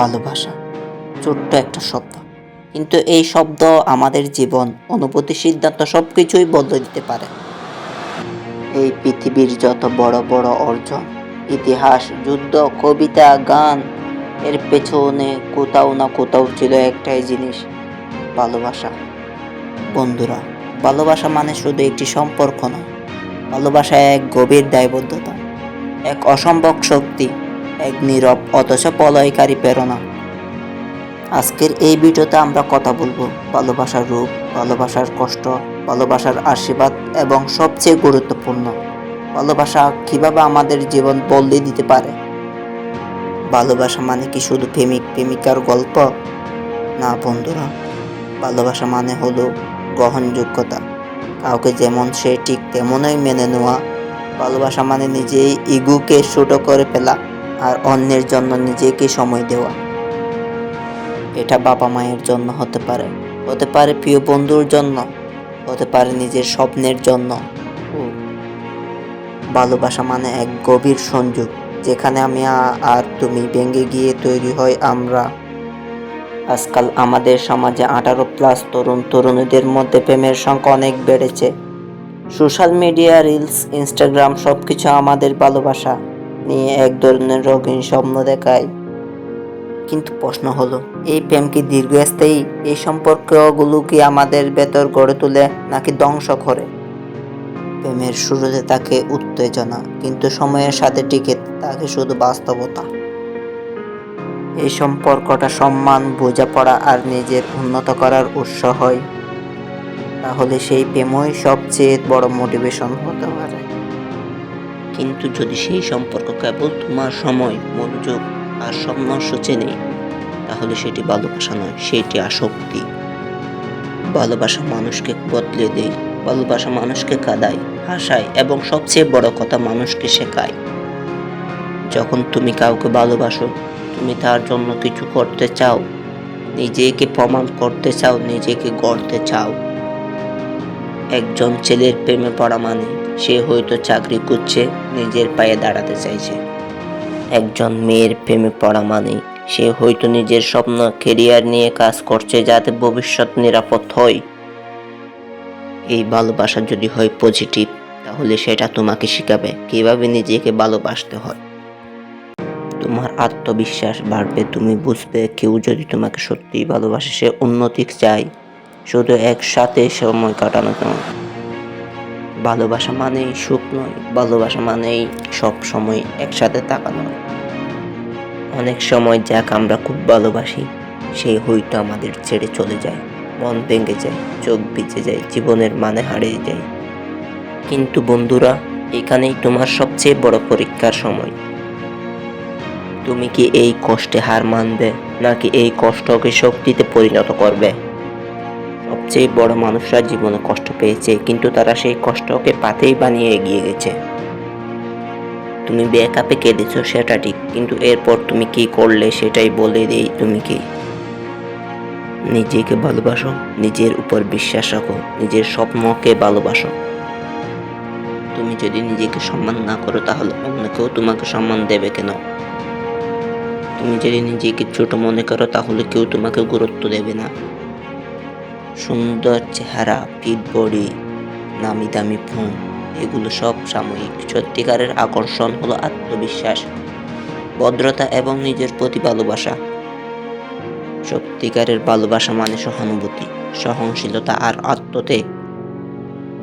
ভালোবাসা, ছোট্ট একটা শব্দ। কিন্তু এই শব্দ আমাদের জীবন, অনুভূতি, সিদ্ধান্ত সব কিছুই বদলে দিতে পারে। এই পৃথিবীর যত বড় বড় অর্জন, ইতিহাস, যুদ্ধ, কবিতা, গান, এর পেছনে কোথাও না কোথাও ছিল একটাই জিনিস, ভালোবাসা। বন্ধুরা, ভালোবাসা মানে শুধু একটি সম্পর্ক নয়। ভালোবাসা এক গভীর দায়বদ্ধতা, এক অসম্ভব শক্তি এক নীরব অথচ পলয়কারী প্রেরণা। আজকের এই ভিডিওতে আমরা কথা বলব ভালোবাসার রূপ, ভালোবাসার কষ্ট, ভালোবাসার আশীর্বাদ এবং সবচেয়ে গুরুত্বপূর্ণ, ভালোবাসা কীভাবে আমাদের জীবন বদলে দিতে পারে? ভালোবাসা মানে কি শুধু প্রেমিক, প্রেমিকার গল্প? না বন্ধুরা, ভালোবাসা মানে হলো গ্রহণযোগ্যতা। কাউকে যেমন সে ঠিক তেমনই মেনে নেওয়া। ভালোবাসা মানে নিজেই ইগুকে ছোটো করে ফেলা। আর অন্যের জন্য নিজেকে সময় দেওয়া। এটা বাবা মায়ের জন্য হতে পারে। হতে পারে প্রিয় বন্ধুর জন্য। হতে পারে নিজের স্বপ্নের জন্য। ভালোবাসা মানে এক গভীর সংযোগ, যেখানে আমি আর তুমি ভেঙে গিয়ে তৈরি হয় আমরা। আজকাল আমাদের সমাজে আঠারো প্লাস তরুণ তরুণীদের মধ্যে প্রেমের সংখ্যা অনেক বেড়েছে। সোশ্যাল মিডিয়া, রিলস, ইনস্টাগ্রাম সব কিছু আমাদের ভালোবাসা। নিয়ে এক ধরনের রঙিন স্বপ্ন দেখায়। কিন্তু প্রশ্ন হলো, এই প্রেম কি দীর্ঘস্থায়ী? এই সম্পর্কগুলো কি আমাদের ভেতর গড়ে তোলে নাকি ধ্বংস করে? প্রেমের শুরুতে তাকে উত্তেজনা, কিন্তু সময়ের সাথে টিকে তাকে শুধু বাস্তবতা। এই সম্পর্কটা সম্মান, বোঝাপড়া আর নিজের উন্নত করার উৎস হয়। তাহলে সেই প্রেমই সবচেয়ে বড় মোটিভেশন হতে পারে। কিন্তু যদি সেই সম্পর্ক কেবল তোমার সময়, মনোযোগ আর সূচে নেই তাহলে সেটি ভালোবাসা নয়, সেটি আসক্তি ভালোবাসা মানুষকে বদলে দেয়, ভালোবাসা মানুষকে কাঁদায়, হাসায় এবং সবচেয়ে বড় কথা মানুষকে শেখায়। যখন তুমি কাউকে ভালোবাসো, তুমি তার জন্য কিছু করতে চাও, নিজেকে প্রমাণ করতে চাও, নিজেকে গড়তে চাও। একজন ছেলের প্রেমে পড়া মানে সে হয়তো চাকরি করছে নিজের পায়ে দাঁড়াতে চাইছে। একজন মেয়ের প্রেমে পড়া মানে সে হয়তো নিজের স্বপ্ন কেরিয়ার নিয়ে কাজ করছে যাতে ভবিষ্যৎ নিরাপদ হয়। এই ভালোবাসা যদি হয় পজিটিভ তাহলে সেটা তোমাকে শেখাবে কীভাবে নিজেকে ভালোবাসতে হয়। তোমার আত্মবিশ্বাস বাড়বে, তুমি বুঝবে কেউ যদি তোমাকে সত্যিই ভালোবাসে, সে উন্নতি চায়। শুধু একসাথে সময় কাটানো নয়। ভালোবাসা মানেই সুখ নয়, ভালোবাসা মানেই সব সময় একসাথে থাকা নয় অনেক সময় যাক আমরা খুব ভালোবাসি, সেই হইতো আমাদের ছেড়ে চলে যায়, মন ভেঙে যায়, চোখ ভিজে যায়, জীবনের মানে হারিয়ে যায়। কিন্তু বন্ধুরা, এখানেই তোমার সবচেয়ে বড় পরীক্ষার সময়। তুমি কি এই কষ্টে হার মানবে, নাকি এই কষ্টকে শক্তিতে পরিণত করবে? সবচেয়ে বড় মানুষরা জীবনে কষ্ট পেয়েছে, কিন্তু তারা সেই কষ্টকে পাতেই বানিয়ে এগিয়ে গেছে। তুমি ব্যাকআপে কেঁদেছ সেটা ঠিক, কিন্তু এরপর তুমি কি করলে সেটাই বলে দেই তুমি কি। নিজেকে ভালোবাসো, নিজের উপর বিশ্বাস রাখো, নিজের স্বপ্নকে ভালোবাসো। তুমি যদি নিজেকে সম্মান না করো, তাহলে অন্য কেউ তোমাকে সম্মান দেবে কেন? তুমি যদি নিজেকে ছোট মনে করো, তাহলে কেউ তোমাকে গুরুত্ব দেবে না। সুন্দর চেহারা, ফিট বডি, নামি দামি ফোন, এগুলো সব সাময়িক। সত্যিকারের আকর্ষণ হলো আত্মবিশ্বাস, ভদ্রতা এবং নিজের প্রতি ভালোবাসা। সত্যিকারের ভালোবাসা মানে সহানুভূতি, সহনশীলতা আর আত্মত্যাগ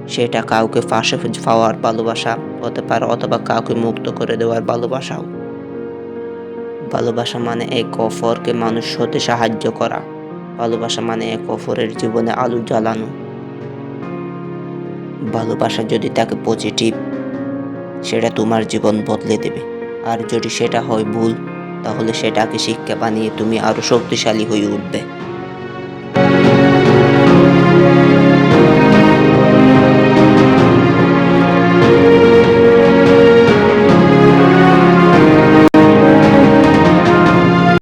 সেটা কাউকে ফাঁসে পাওয়ার ভালোবাসা হতে পারে অথবা কাউকে মুক্ত করে দেওয়ার ভালোবাসাও। ভালোবাসা মানে এক অফরকে মানুষ হতে সাহায্য করা। ভালোবাসা মানে এক অপরের জীবনে আলো জ্বালানো। ভালোবাসা যদি তাকে পজিটিভ সেটা তোমার জীবন বদলে দেবে। আর যদি সেটা হয় ভুল, তাহলে সেটাকে শিক্ষা বানিয়ে তুমি আরও শক্তিশালী হয়ে উঠবে।